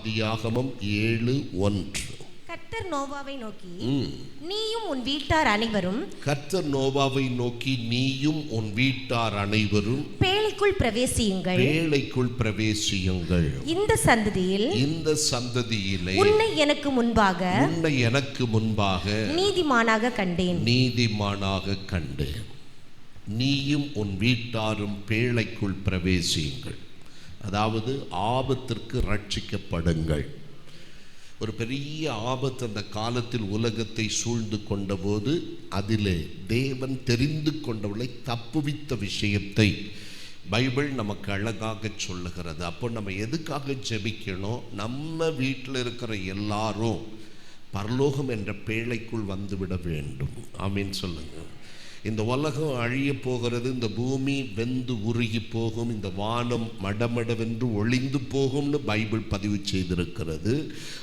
ஆதியாகமம் ஏழு ஒன்று. கர்த்தர் நோவாவை நோக்கி. நீயும் உன் வீட்டார் அனைவரும் கர்த்தர் நோவாவை நோக்கி நீயும் உன் வீட்டார் அனைவரும் பேழைக்குள் பிரவேசியுங்கள். வேலைக்குள் பிரவேசியுங்கள். இந்த சந்ததியில் இந்த சந்ததியிலே உன்னை எனக்கு முன்பாக உன்னை எனக்கு முன்பாக நீதிமானாக கண்டேன். நீதிமானாக கண்டேன். நீயும் உன் வீட்டாரும் பேழைக்குள் பிரவேசியுங்கள். அதாவது ஆபத்திற்கு ரட்சிக்கப்படுங்கள். ஒரு பெரிய ஆபத்து அந்த காலத்தில் உலகத்தை சூழ்ந்து கொண்டபோது அதிலே தேவன் தெரிந்து கொண்டவளை தப்புவித்த விஷயத்தை பைபிள் நமக்கு அழகாக சொல்லுகிறது. அப்போ நம்ம எதுக்காக ஜெபிக்கணும்? நம்ம வீட்டில் இருக்கிற எல்லாரும் பரலோகம் என்ற பேழைக்குள் வந்துவிட வேண்டும். ஆமீன் சொல்லுங்கள் இந்த உலகம் அழிய போகிறது இந்த பூமி வெந்து உருகி போகும் இந்த வானம் மடமடவென்று ஒளிந்து போகும்னு பைபிள் பதிவு செய்திருக்கிறது.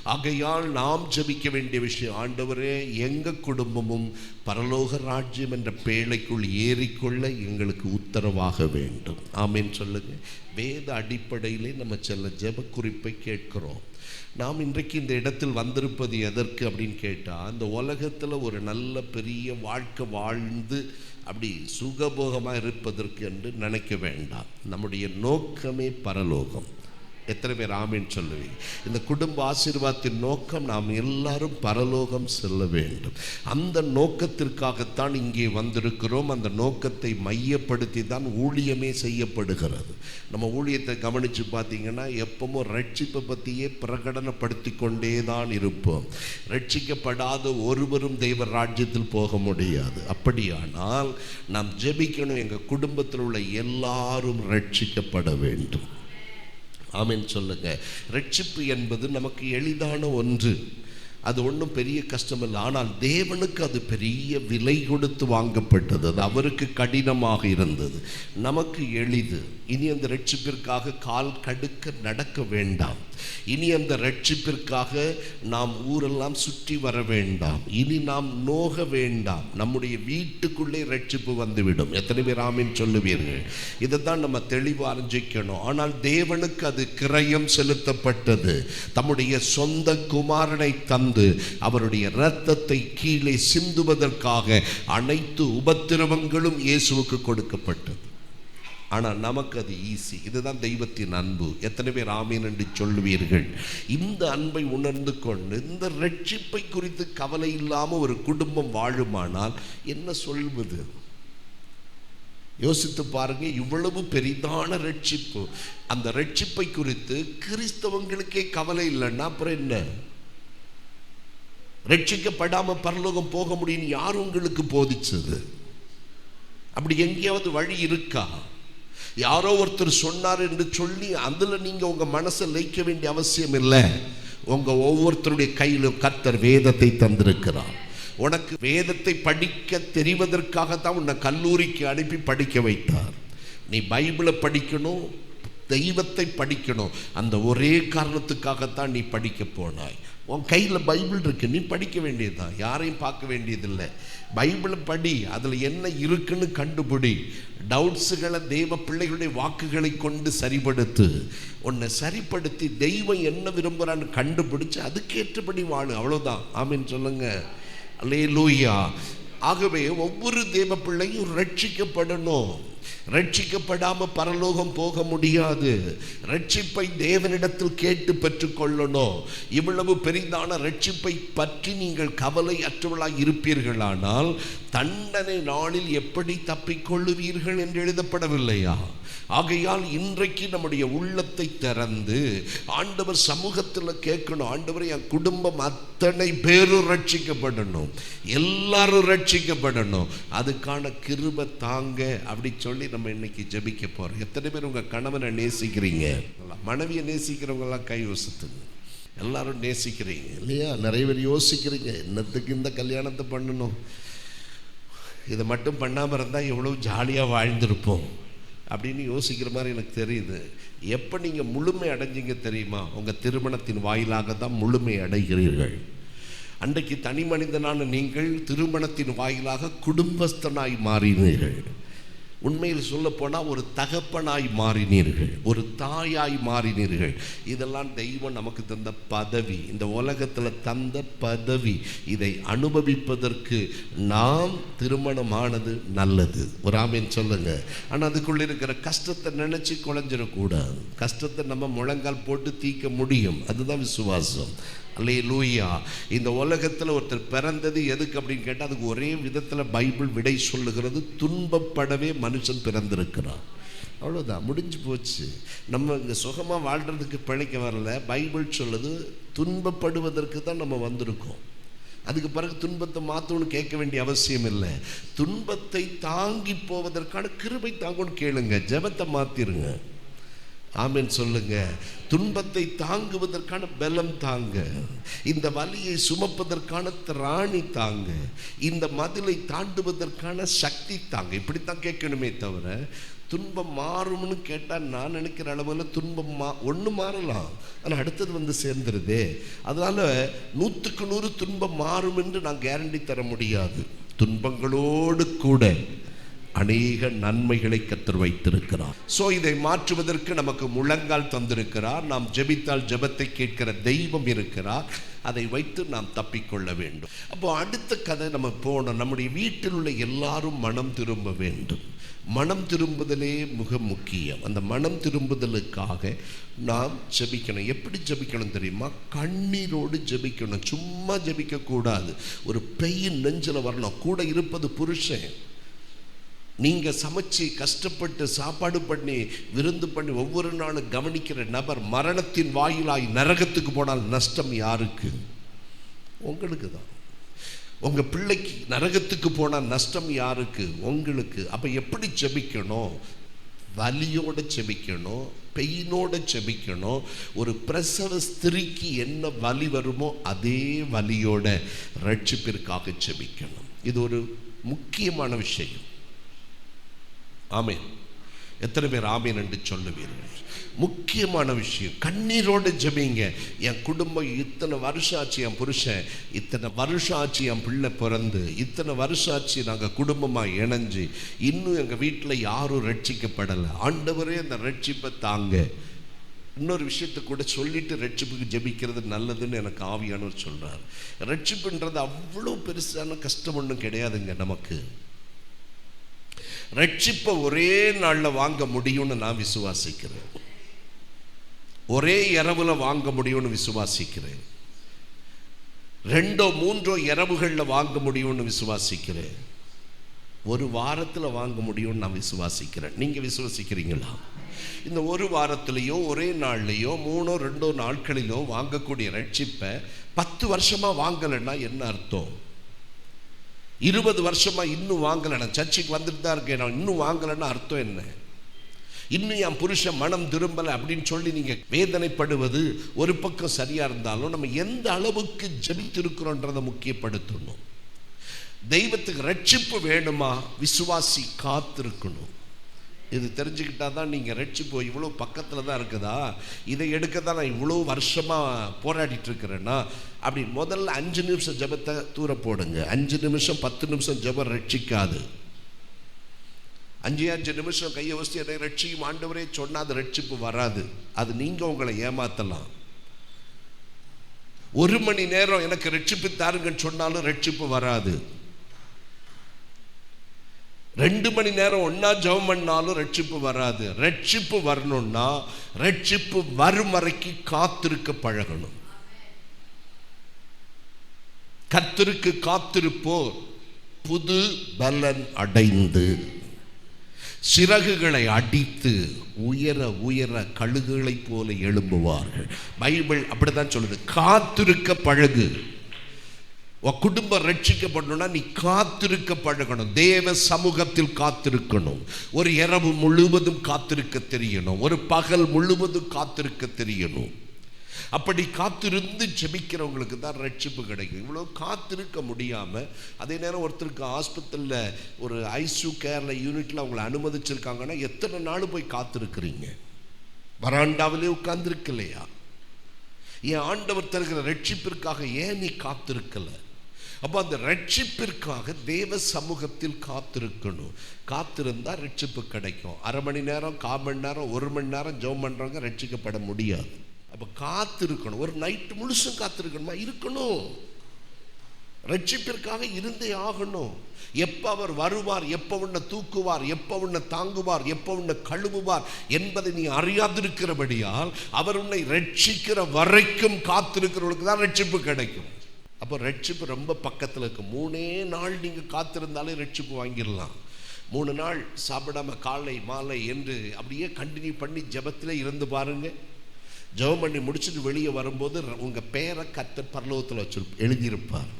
ஆகையால் நாம் ஜெபிக்க வேண்டிய விஷயம் ஆண்டவரே எங்கள் குடும்பமும் பரலோக ராஜ்யம் என்ற பேழைக்குள் ஏறிக்கொள்ள எங்களுக்கு உத்தரவாக வேண்டும். ஆமீன் சொல்லுங்கள் வேத அடிப்படையிலே நம்ம சில ஜப குறிப்பை கேட்கிறோம். நாம் இன்றைக்கு இந்த இடத்தில் வந்திருப்பது எதற்கு அப்படின்னு கேட்டால் இந்த உலகத்தில் ஒரு நல்ல பெரிய வாழ்க்கை வாழ்ந்து அப்படி சுகபோகமாக இருப்பதற்கு என்று நினைக்க வேண்டாம். நம்முடைய நோக்கமே பரலோகம். எத்தனை பேர் ஆமீன் சொல்லுவீங்க. இந்த குடும்ப ஆசீர்வாதத்தின் நோக்கம் நாம் எல்லாரும் பரலோகம் செல்ல வேண்டும். அந்த நோக்கத்திற்காகத்தான் இங்கே வந்திருக்கிறோம். அந்த நோக்கத்தை மையப்படுத்தி தான் ஊழியமே செய்யப்படுகிறது. நம்ம ஊழியத்தை கவனித்து பார்த்தீங்கன்னா எப்பவும் ரட்சிப்பை பற்றியே பிரகடனப்படுத்தி கொண்டே தான் இருப்போம். ரட்சிக்கப்படாத ஒருவரும் தெய்வ ராஜ்யத்தில் போக முடியாது. அப்படியானால் நாம் ஜெபிக்கணும். எங்கள் குடும்பத்தில் உள்ள எல்லாரும் ரட்சிக்கப்பட வேண்டும். ஆமென் சொல்லுங்க. ரட்சிப்பு என்பது நமக்கு எளிதான ஒன்று. அது ஒன்றும் பெரிய கஷ்டம் இல்லை ஆனால் தேவனுக்கு அது பெரிய விலை கொடுத்து வாங்கப்பட்டது. அது அவருக்கு கடினமாக இருந்தது. நமக்கு எளிது. இனி அந்த ரட்சிப்பிற்காக கால் கடுக்க நடக்க வேண்டாம். இனி அந்த ரட்சிப்பிற்காக நாம் ஊரெல்லாம் சுற்றி வர வேண்டாம். இனி நாம் நோக வேண்டாம். நம்முடைய வீட்டுக்குள்ளே ரட்சிப்பு வந்துவிடும். எத்தனை பேர் ஆமின் சொல்லுவீர்கள்? இதை தான் நம்ம தெளிவாக அறிஞ்சிக்கணும் ஆனால் தேவனுக்கு அது கிரயம் செலுத்தப்பட்டது. தம்முடைய சொந்த குமாரனை தந்து அவருடைய இரத்தத்தை கீழே சிந்துவதற்காக அனைத்து உபத்திரவங்களும் இயேசுவுக்கு கொடுக்கப்பட்டது. ஆனால் நமக்கு அது ஈஸி இதுதான் தெய்வத்தின் அன்பு. எத்தனை பேர் ஆமீன் என்று சொல்லுவீர்கள்? இந்த அன்பை உணர்ந்து கொண்டு இந்த ரட்சிப்பை குறித்து கவலை இல்லாமல் ஒரு குடும்பம் வாழுமானால் என்ன சொல்வது? யோசித்து பாருங்க இவ்வளவு பெரிதான ரட்சிப்பு. அந்த ரட்சிப்பை குறித்து கிறிஸ்தவங்களுக்கே கவலை இல்லைன்னா அப்புறம் என்ன? ரட்சிக்கப்படாமல் பரலோகம் போக முடியும்னு யார் உங்களுக்கு போதிச்சது? அப்படி எங்கேயாவது வழி இருக்கா? யாரோ ஒருத்தர் சொன்னார் என்று சொல்லி அதில் நீங்கள் உங்கள் மனசை லைக்க வேண்டிய அவசியம் இல்லை. உங்கள் ஒவ்வொருத்தருடைய கையிலும் கத்தர் வேதத்தை தந்திருக்கிறார். உனக்கு வேதத்தை படிக்க தெரிவதற்காகத்தான் உன்னை கல்லூரிக்கு அனுப்பி படிக்க வைத்தார். நீ பைபிளை படிக்கணும் தெய்வத்தை படிக்கணும். அந்த ஒரே காரணத்துக்காகத்தான் நீ படிக்க போனாய். உன் கையில் பைபிள் இருக்கு நீ படிக்க வேண்டியதுதான் யாரையும் பார்க்க வேண்டியதில்லை. பைபிளை படி அதில் என்ன இருக்குன்னு கண்டுபிடி. டவுட்ஸுகளை தெய்வ பிள்ளைகளுடைய வாக்குகளை கொண்டு சரிப்படுத்து. உன்னை சரிப்படுத்தி தெய்வம் என்ன விரும்புகிறான்னு கண்டுபிடிச்சு அதுக்கேற்றபடி வாழு. அவ்வளோதான் ஆமீன் சொல்லுங்க. அல்லே லூயா ஆகவே ஒவ்வொரு தெய்வ பிள்ளையும் ரட்சிக்கப்படணும். ரட்சிக்கப்படாம பரலோகம் போக முடியாது. ரட்சிப்பை தேவனிடத்தில் கேட்டு பெற்றுக்கொள்ளணும். இவ்வளவு பெரிதான ரட்சிப்பை பற்றி நீங்கள் கவலை அற்றவளாய் இருப்பீர்களானால் தண்டனை நாளில் எப்படி தப்பிக்கொள்ளுவீர்கள் என்று எழுதப்படவில்லையா? ஆகையால் இன்றைக்கு நம்முடைய உள்ளத்தை திறந்து ஆண்டவர் சமூகத்தில் கேட்கணும் ஆண்டவர் என் குடும்பம் அத்தனை பேரும் ரட்சிக்கப்படணும். எல்லாரும் ரட்சிக்கப்படணும். அதுக்கான கிருப தாங்க அப்படி சொல்லி நம்ம இன்னைக்கு ஜெபிக்க போகிறோம் எத்தனை பேர் உங்கள் கணவனை நேசிக்கிறீங்க? மனைவியை நேசிக்கிறவங்கெல்லாம் கை வசத்துங்க. எல்லாரும் நேசிக்கிறீங்க இல்லையா? நிறைய பேர் யோசிக்கிறீங்க என்னத்துக்கு இந்த கல்யாணத்தை பண்ணணும்? இதை மட்டும் பண்ணாமல் இருந்தால் எவ்வளோ ஜாலியாக வாழ்ந்திருப்போம். அப்படின்னு யோசிக்கிற மாதிரி எனக்கு தெரியுது. எப்போ நீங்கள் முழுமை அடைஞ்சிங்க தெரியுமா? உங்கள் திருமணத்தின் வாயிலாக தான் முழுமை அடைகிறீர்கள். அன்றைக்கு தனி மனிதனான நீங்கள் திருமணத்தின் வாயிலாக குடும்பஸ்தனாய் மாறினீர்கள். உண்மையில் சொல்லப்போனால் ஒரு தகப்பனாய் மாறினீர்கள் ஒரு தாயாய் மாறினீர்கள். இதெல்லாம் தெய்வம் நமக்கு தந்த பதவி. இந்த உலகத்தில் தந்த பதவி. இதை அனுபவிப்பதற்கு நாம் திருமணமானது நல்லது. ஒரு ஆமீன் சொல்லுங்க. ஆனால் அதுக்குள்ள இருக்கிற கஷ்டத்தை நினச்சி குழஞ்சிடக்கூடாது. கஷ்டத்தை நம்ம முழங்கால் போட்டு தீர்க்க முடியும். அதுதான் விசுவாசம். அல்லே லூயா இந்த உலகத்தில் ஒருத்தர் பிறந்தது எதுக்கு அப்படின்னு கேட்டால் அதுக்கு ஒரே விதத்தில் பைபிள் விடை சொல்லுகிறது துன்பப்படவே மனுஷன் பிறந்திருக்கிறான் அவ்வளோதான் முடிஞ்சு போச்சு. நம்ம இங்கே சுகமாக வாழ்கிறதுக்கு பிழைக்க வரல. பைபிள் சொல்லுது துன்பப்படுவதற்கு தான் நம்ம வந்திருக்கோம். அதுக்கு பிறகு துன்பத்தை மாற்றணும்னு கேட்க வேண்டிய அவசியம் இல்லை. துன்பத்தை தாங்கி போவதற்கான கிருபை தாங்கன்னு கேளுங்க. ஜெபத்தை மாற்றிருங்க ஆமீன் சொல்லுங்க. துன்பத்தை தாங்குவதற்கான பலம் தாங்க. இந்த வலியை சுமப்பதற்கான திராணி தாங்க. இந்த மதிலை தாண்டுவதற்கான சக்தி தாங்க. இப்படித்தான் கேட்கணுமே தவிர துன்பம் மாறும்னு கேட்டால் நான் நினைக்கிற அளவில் துன்பம் மா ஒன்று மாறலாம். ஆனால் அடுத்தது வந்து சேர்ந்துருதே. அதனால் நூற்றுக்கு நூறு துன்பம் மாறும் என்று நான் கேரண்டி தர முடியாது. துன்பங்களோடு கூட அநேக நன்மைகளை கத்தர் வைத்திருக்கிறார். ஸோ இதை மாற்றுவதற்கு நமக்கு முழங்கால் தந்திருக்கிறார். நாம் ஜெபித்தால் ஜெபத்தை கேட்கிற தெய்வம் இருக்கிறார். அதை வைத்து நாம் தப்பிக்கொள்ள வேண்டும். அப்போ அடுத்த கதை நம்ம போனோம் நம்முடைய வீட்டில் உள்ள எல்லாரும் மனம் திரும்ப வேண்டும். மனம் திரும்புதலே மிக முக்கியம். அந்த மனம் திரும்புதலுக்காக நாம் ஜெபிக்கணும். எப்படி ஜபிக்கணும் தெரியுமா? கண்ணீரோடு ஜெபிக்கணும். சும்மா ஜெபிக்க கூடாது ஒரு பெயின் நெஞ்சில் வரணும். கூட இருப்பது புருஷன். நீங்கள் சமைச்சு கஷ்டப்பட்டு சாப்பாடு பண்ணி விருந்து பண்ணி ஒவ்வொரு நாளும் கவனிக்கிற நபர் மரணத்தின் வாயிலாய் நரகத்துக்கு போனால் நஷ்டம் யாருக்கு? உங்களுக்கு தான். உங்கள் பிள்ளைக்கு நரகத்துக்கு போனால் நஷ்டம் யாருக்கு? உங்களுக்கு. அப்போ எப்படி ஜெபிக்கணும் வலியோடு செபிக்கணும் பெயினோட செபிக்கணும் ஒரு பிரசவ ஸ்திரிக்கு என்ன வலி வருமோ அதே வலியோட ரட்சிப்பிற்காக செபிக்கணும். இது ஒரு முக்கியமான விஷயம். ஆமீன். எத்தனை பேர் ஆமீன் என்று சொல்லுவீர்கள்? முக்கியமான விஷயம் கண்ணீரோடு ஜெபிங்க. என் குடும்பம் இத்தனை வருஷம் ஆச்சு என் புருஷன் இத்தனை வருஷம் ஆச்சு என் பிள்ளை பிறந்து இத்தனை வருஷம் ஆச்சு நாங்கள் குடும்பமாக இணைஞ்சு இன்னும் எங்கள் வீட்டில் யாரும் ரட்சிக்கப்படலை. ஆண்டவரே அந்த ரட்சிப்பை தாங்க. இன்னொரு விஷயத்தை கூட சொல்லிட்டு ரட்சிப்புக்கு ஜெபிக்கிறது நல்லதுன்னு எனக்கு ஆவியானவர் சொல்கிறார் ரட்சிப்புன்றது அவ்வளோ பெருசான கஷ்டம் ஒன்றும் கிடையாதுங்க நமக்கு. ரட்சிப்பை ஒரே நாளில் வாங்க முடியும்னு நான் விசுவாசிக்கிறேன். ஒரே இரவில் வாங்க முடியும்னு விசுவாசிக்கிறேன். ரெண்டோ மூன்றோ இரவுகளில் வாங்க முடியும்னு விசுவாசிக்கிறேன். ஒரு வாரத்தில் வாங்க முடியும்னு நான் விசுவாசிக்கிறேன். நீங்கள் விசுவாசிக்கிறீங்களா? இந்த ஒரு வாரத்திலேயோ ஒரே நாள்லையோ மூணோ ரெண்டோ நாட்களிலோ வாங்கக்கூடிய ரட்சிப்பை பத்து வருஷமாக வாங்கலைன்னா என்ன அர்த்தம்? இருபது வருஷமாக இன்னும் வாங்கலை நான் சர்ச்சுக்கு வந்துட்டு தான் இருக்கேன் நான். இன்னும் வாங்கலைன்னா அர்த்தம் என்ன? இன்னும் என் புருஷன் மனம் திரும்பலை அப்படின்னு சொல்லி நீங்கள் வேதனைப்படுவது ஒரு பக்கம் சரியாக இருந்தாலும் நம்ம எந்த அளவுக்கு ஜபித்திருக்கிறோன்றதை முக்கியப்படுத்தணும். தெய்வத்துக்கு ரட்சிப்பு வேணுமா? விசுவாசி காத்திருக்கணும். இது தெரிஞ்சுக்கிட்டா தான் நீங்கள் ரட்சிப்போ இவ்வளோ பக்கத்தில் தான் இருக்குதா? இதை எடுக்க தான் நான் இவ்வளோ வருஷமாக போராடிட்டு இருக்கிறேன்னா அப்படி முதல்ல அஞ்சு நிமிஷம் ஜபத்தை தூர போடுங்க. அஞ்சு நிமிஷம் பத்து நிமிஷம் ஜபம் ரட்சிக்காது. அஞ்சு அஞ்சு நிமிஷம் கையை வச்சு என்னை ரட்சிக்கும் ஆண்டவரே சொன்னால் அது ரட்சிப்பு வராது. அது நீங்கள் உங்களை ஏமாத்தலாம். ஒரு மணி நேரம் எனக்கு ரட்சிப்பு தாருங்கன்னு சொன்னாலும் ரட்சிப்பு வராது. ரெண்டு மணி நேரம் ஒன்னா ஜெபம் பண்ணாலும் ரட்சிப்பு வராது. ரட்சிப்பு வரணும்னா ரட்சிப்பு வரும் வரைக்கும் காத்திருக்க பழகணும். கத்திருக்கு காத்திருப்போர் புது பலன் அடைந்து சிறகுகளை அடித்து உயர உயர கழுகுகளைப் போல எழும்புவார்கள். பைபிள் அப்படிதான் சொல்லுது காத்திருக்க பழகு. உன் குடும்பம் ரட்சிக்கப்படணும்னா நீ காத்திருக்க பழகணும் தேவ சமூகத்தில் காத்திருக்கணும். ஒரு இரவு முழுவதும் காத்திருக்க தெரியணும். ஒரு பகல் முழுவதும் காத்திருக்க தெரியணும். அப்படி காத்திருந்து ஜெபிக்கிறவங்களுக்கு தான் ரட்சிப்பு கிடைக்கும். இவ்வளோ காத்திருக்க முடியாமல் அதே நேரம் ஒருத்தருக்கு ஆஸ்பத்திரியில் ஒரு ஐசியூ கேரில் யூனிட்டில் அவங்கள அனுமதிச்சிருக்காங்கன்னா எத்தனை நாள் போய் காத்திருக்கிறீங்க? வராண்டாவிலே உட்கார்ந்துருக்கலையா? என் ஆண்டவர் தருகிற ரட்சிப்பிற்காக ஏன் நீ காத்திருக்கல? அப்போ அந்த ரட்சிப்பிற்காக தேவ சமூகத்தில் காத்திருக்கணும். காத்திருந்தால் ரட்சிப்பு கிடைக்கும். அரை மணி நேரம் கால் மணி நேரம் ஒரு மணி நேரம் ஜோம் பண்ணுறவங்க ரட்சிக்கப்பட முடியாது. அப்போ காத்திருக்கணும். ஒரு நைட்டு முழுசும் காத்திருக்கணுமா? இருக்கணும். ரட்சிப்பிற்காக இருந்தே ஆகணும். எப்போ அவர் வருவார் எப்போ உன்னை தூக்குவார் எப்போ உன்னை தாங்குவார் எப்போ உன்னை கழுவுவார் என்பதை நீ அறியாதிருக்கிறபடியால் அவர் உன்னை ரட்சிக்கிற வரைக்கும் காத்திருக்கிறவர்களுக்கு தான் ரட்சிப்பு கிடைக்கும். அப்போ ரட்சிப்பு ரொம்ப பக்கத்தில் இருக்குது மூணே நாள் நீங்கள் காத்திருந்தாலே ரட்சிப்பு வாங்கிடலாம். மூணு நாள் சாப்பிடாம காலை மாலை என்று அப்படியே கண்டினியூ பண்ணி ஜபத்தில் இருந்து பாருங்கள் ஜெபம் பண்ணி முடிச்சுட்டு வெளியே வரும்போது உங்கள் பேரை கத்த பரலோகத்தில் வச்சு எழுதியிருப்பார்.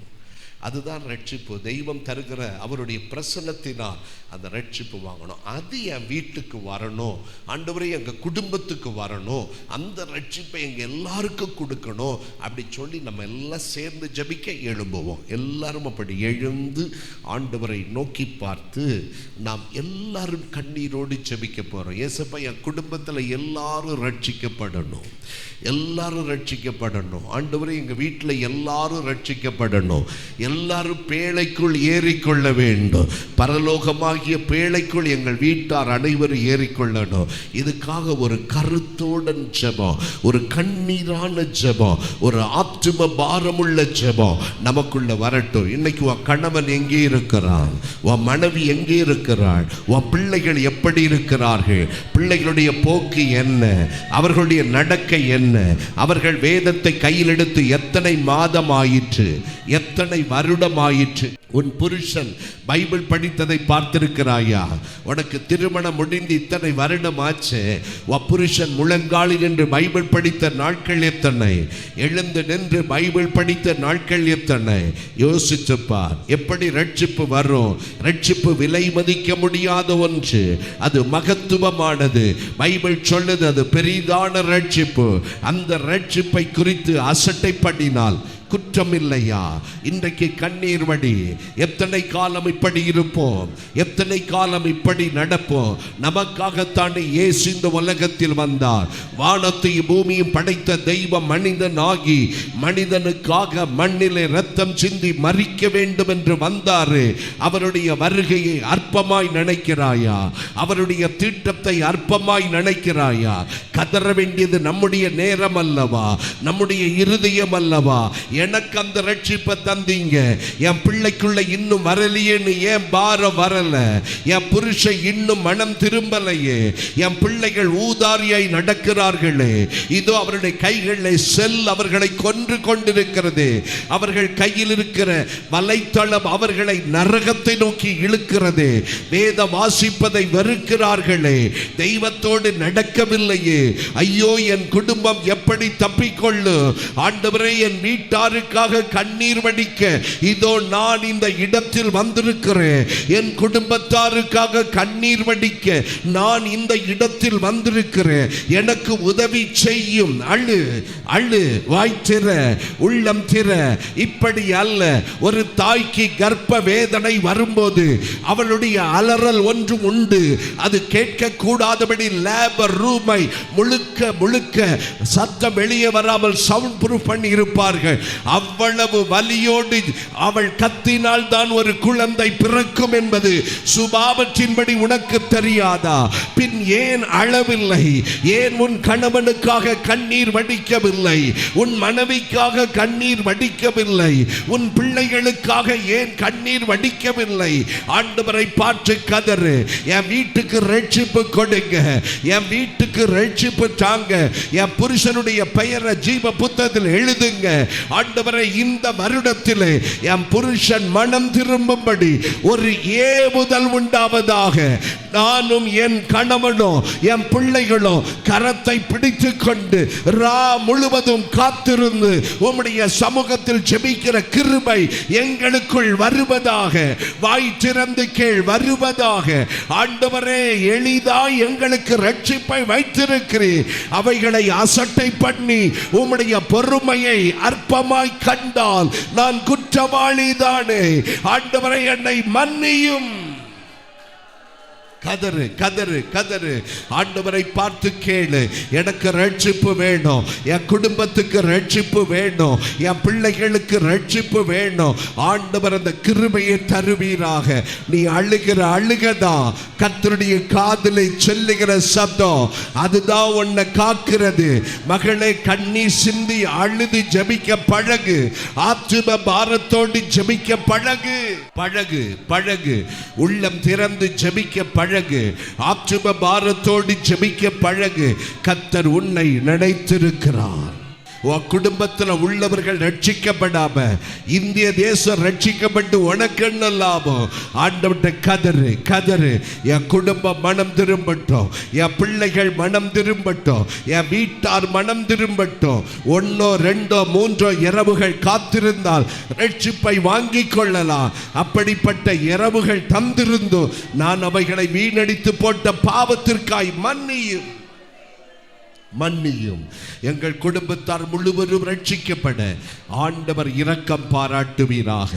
அதுதான் ரட்சிப்பு. தெய்வம் தருகிற அவருடைய பிரசன்னத்தினால் அந்த ரட்சிப்பு வாங்கணும். அது என் வீட்டுக்கு வரணும். ஆண்டவரே எங்கள் குடும்பத்துக்கு வரணும். அந்த ரட்சிப்பை எங்கள் எல்லாருக்கும் கொடுக்கணும். அப்படி சொல்லி நம்ம எல்லாம் சேர்ந்து ஜபிக்க எழும்புவோம். எல்லாரும் அப்படி எழுந்து ஆண்டவரை நோக்கி பார்த்து நாம் எல்லாரும் கண்ணீரோடு ஜெபிக்க போகிறோம் ஏசப்பா என் குடும்பத்தில் எல்லாரும் ரட்சிக்கப்படணும். எல்லாரும் ரட்சிக்கப்படணும். ஆண்டவரே எங்கள் வீட்டில் எல்லாரும் ரட்சிக்கப்படணும். எல்லாரும் பேழைக்குள் ஏறிக்கொள்ள வேண்டும். பரலோகமாகிய பேழைக்குள் எங்கள் வீட்டார் அனைவரும் ஏறிக்கொள்ளணும். இதுக்காக ஒரு கருத்தோடன் ஜெபம் ஒரு கண்ணீரான ஜெபம் ஒரு ஆத்தும பாரமுள்ள ஜெபம் நமக்குள்ள வரட்டும். இன்னைக்கு உன் கணவன் எங்கே இருக்கிறான்? உன் மனைவி எங்கே இருக்கிறாள்? உன் பிள்ளைகள் எப்படி இருக்கிறார்கள்? பிள்ளைகளுடைய போக்கு என்ன? அவர்களுடைய நடக்கை என்ன? அவர்கள் வேதத்தை கையில் எடுத்து எத்தனை மாதம் ஆயிற்று? எத்தனை வருடமாயிற்று உன் புருஷன் பைபிள் படித்ததை பார்த்திருக்கிறாயா? உனக்கு திருமணம் முடிந்து இத்தனை வருடம் ஆச்சு புருஷன் முழங்காலி என்று பைபிள் படித்த நாட்கள் எத்தனை? எழுந்து நின்று பைபிள் படித்த நாட்கள் எத்தனை? யோசிச்சுப்பா எப்படி ரட்சிப்பு வரும்? ரட்சிப்பு விலை மதிக்க முடியாத ஒன்று. அது மகத்துவமானது. பைபிள் சொல்லுது அது பெரிதான ரட்சிப்பு. அந்த ரட்சிப்பை குறித்து அசட்டை பண்ணினால் குற்றம் இல்லையா இன்றைக்கு கண்ணீர் வடி. எத்தனை காலம் இப்படி இருப்போம்? எத்தனை காலம் இப்படி நடப்போம்? நமக்காகத்தானே இயேசு இந்த உலகத்தில் வந்தார். வானத்தையும் பூமியும் படைத்த தெய்வம் மனிதன் ஆகி மனிதனுக்காக மண்ணிலே ரத்தம் சிந்தி மறிக்க வேண்டும் என்று வந்தாரு. அவருடைய வருகையை அற்பமாய் நினைக்கிறாயா? அவருடைய திட்டத்தை அற்பமாய் நினைக்கிறாயா? கதற வேண்டியது நம்முடைய நேரம் அல்லவா நம்முடைய இருதயம் அல்லவா? எனக்கு அந்த ரட்சிப்பை தந்தீங்க. என் பிள்ளைக்குள்ள இன்னும் வரலையேன்னு ஏன் பாரம் வரல? என் புருஷன் இன்னும் மனம் திரும்பலையே. என் பிள்ளைகள் ஊதாரியாய் நடக்கிறார்களே. இதோ அவருடைய கைகளில் செல் அவர்களை கொன்று கொண்டிருக்கிறது. அவர்கள் கையில் இருக்கிற வலைத்தளம் அவர்களை நரகத்தை நோக்கி இழுக்கிறது. வேத வாசிப்பதை வெறுக்கிறார்களே. தெய்வத்தோடு நடக்கவில்லையே. ஐயோ என் குடும்பம் எப்படி தப்பிக்கொள்ளு. ஆண்டவரே என் வீட்டாருக்காக கண்ணீர் வடிக்க இதோ நான் இந்த இடத்தில் வந்திருக்கிறேன். என் குடும்பத்தாருக்காக கண்ணீர் வடிக்க நான் இந்த இடத்தில் வந்திருக்கிறேன். எனக்கு உதவி செய்யும். அழு அழு வாய்த்திற உள்ளம் திற. இப்படி அல்ல ஒரு தாய்க்கு கர்ப்ப வேதனை வரும்போது அவளுடைய அலறல் ஒன்றும் உண்டு. அது கேட்க கூடாதபடி லேபர் ரூமை முழுக்க முழுக்க சத் சத்தம் வெளியே வராமல் சவுண்ட் ப்ரூஃப் பண்ணி இருப்பார்கள் அவ்வளவு வலியோடு அவள் கத்தினால் தான் ஒரு குழந்தை பிறக்கும் என்பது சுபாவத்தின்படி உனக்கு தெரியாதா? பின் ஏன் அளவில்லை ஏன் உன் கணவனுக்காக கண்ணீர் வடிக்கவில்லை? உன் மனைவிக்காக கண்ணீர் வடிக்கவில்லை? உன் பிள்ளைகளுக்காக ஏன் கண்ணீர் வடிக்கவில்லை? ஆண்டவரை பார்த்து கதறு. என் வீட்டுக்கு ரட்சிப்பு கொடுங்க. என் வீட்டுக்கு ரட்சிப்பு தாங்க. என் புருஷனுடைய பெயரை ஜீவ புத்தகத்தில் எழுதுங்க. ஆண்டவரை இந்த வருடத்தில் என் புருஷன் மனம் திரும்பும்படி ஒரு ஏவுதல் உண்டாவதாக நானும் என் கணவனும் என் பிள்ளைகளும் கரத்தை பிடித்து கொண்டு ரா முழுவதும் காத்திருந்து உம்முடைய சமூகத்தில் ஜெபிக்கிற கிருபை எங்களுக்குள் வருவதாக வாய் திறந்து கீழ் வருவதாக. ஆண்டவரே எளிதாய் எங்களுக்கு ரட்சிப்பை வைத்திருக்கிறேன் அவைகளை அசட்டை பண்ணி உம்முடைய பொறுமையை அற்பமாய் கண்டால் நான் குற்றவாளி தானே. ஆண்டவரை என்னை மன்னியும். கதறு கதறு கதறு. ஆண்டவரை பார்த்து கேளு. எனக்கு ரட்சிப்பு வேணும். என் குடும்பத்துக்கு ரட்சிப்பு வேணும். என் பிள்ளைகளுக்கு ரட்சிப்பு வேணும். ஆண்டவர் அந்த கிருமையை தருவீராக. நீ அழுகிற அழுகதான். கத்தருடைய காதலை சொல்லுகிற சப்தம். அதுதான் உன்னை காக்கிறது. மகளே கண்ணி சிந்தி அழுது ஜபிக்க பழகு. ஆத்தும பாரத்தோடு ஜபிக்க பழகு. பழகு பழகு. உள்ளம் திறந்து ஜபிக்க பழகு. ஆத்தும பாரத்தோடு ஜெபிக்க பழகு கத்தர் உன்னை நினைத்திருக்கிறார். உன் குடும்பத்தில் உள்ளவர்கள் ரட்சிக்கப்படாம இந்திய தேசம் ரட்சிக்கப்பட்டு உனக்கு என்ன லாபம்? ஆண்டவட்ட கதறு கதறு. என் குடும்பம் மனம் திரும்பட்டும். என் பிள்ளைகள் மனம் திரும்பட்டும். என் வீட்டார் மனம் திரும்பட்டும். ஒன்னோ ரெண்டோ மூன்றோ இரவுகள் காத்திருந்தால் ரட்சிப்பை வாங்கிக் கொள்ளலாம். அப்படிப்பட்ட இரவுகள் தந்திருந்தும் நான் அவைகளை வீணடித்து போட்ட பாவத்திற்காய் மன்னியும். மன்னியும். எங்கள் குடும்பத்தார் முழுவதும் ரட்சிக்கப்பட. ஆண்டவர் இரக்கம் பாராட்டுவீராக.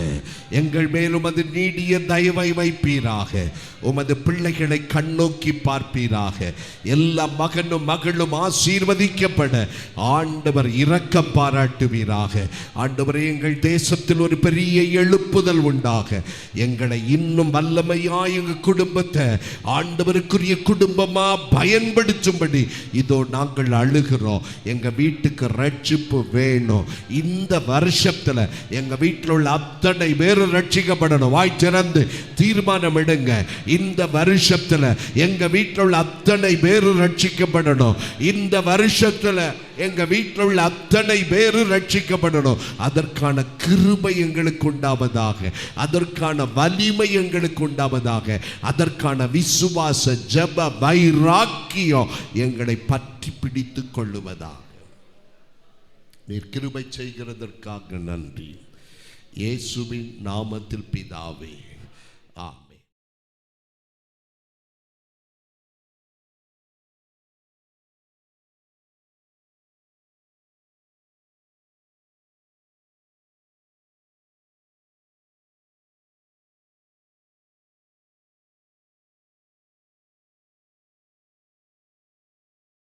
எங்கள் மேலும் அது நீடிய தயவை வைப்பீராக. உமது பிள்ளைகளை கண்ணோக்கி பார்ப்பீராக. எல்லா மகனும் மகளும் ஆசீர்வதிக்கப்பட. ஆண்டவர் இரக்கம் பாராட்டுவீராக. ஆண்டவரே எங்கள் தேசத்தில் ஒரு பெரிய எழுப்புதல் உண்டாக. எங்களை இன்னும் வல்லமையா எங்கள் குடும்பத்தை ஆண்டவருக்குரிய குடும்பமா பயன்படுத்தும்படி. இதோ நாங்கள் அழுகிறோம். எங்கள் வீட்டுக்கு ரட்சிப்பு வேணும். இந்த வருஷத்தில் எங்கள் வீட்டில் உள்ள அத்தனை பேரும் ரட்சிக்கப்படணும். வாய் திறந்து தீர்மானம் எடுங்க. இந்த வருஷத்தில் எங்கள் வீட்டில் உள்ள அத்தனை பேரும் ரட்சிக்கப்படணும். இந்த வருஷத்தில் எங்க வீட்டில் உள்ள அத்தனை பேரும் ரட்சிக்கப்படணும். அதற்கான கிருபை எங்களுக்கு உண்டாவதாக. அதற்கான வலிமை எங்களுக்கு உண்டாவதாக. அதற்கான விசுவாச ஜப வைராக்கியம் எங்களை பற்றி பிடித்து கொள்ளுவதாக. நீர் கிருபை செய்கிறதற்காக நன்றி. இயேசுவின் நாமத்தில் பிதாவே. ஆ